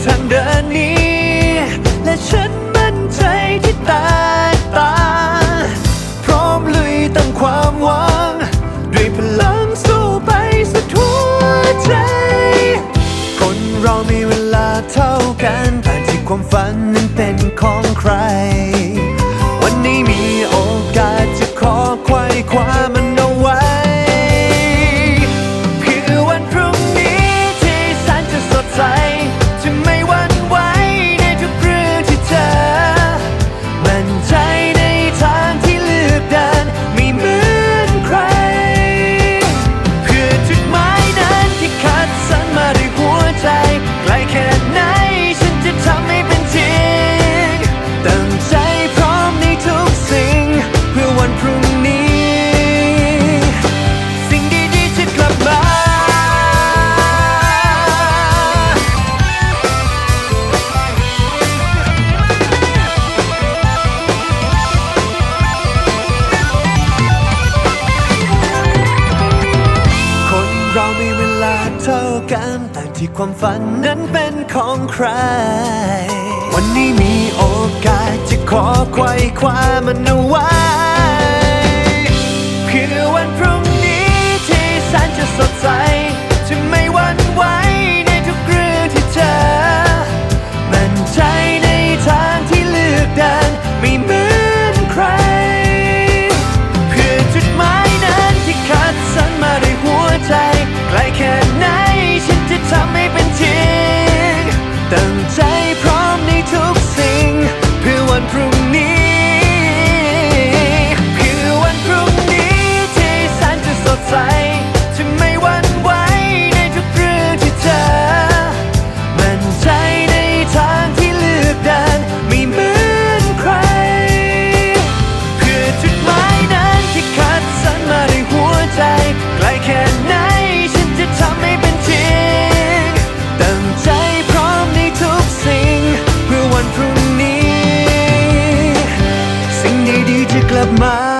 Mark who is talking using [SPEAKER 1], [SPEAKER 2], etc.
[SPEAKER 1] 疼的你。 ที่ความฝันนั้นเป็นของใคร วันนี้มีโอกาสจะขอควายคว้ามันเอาไว้ up my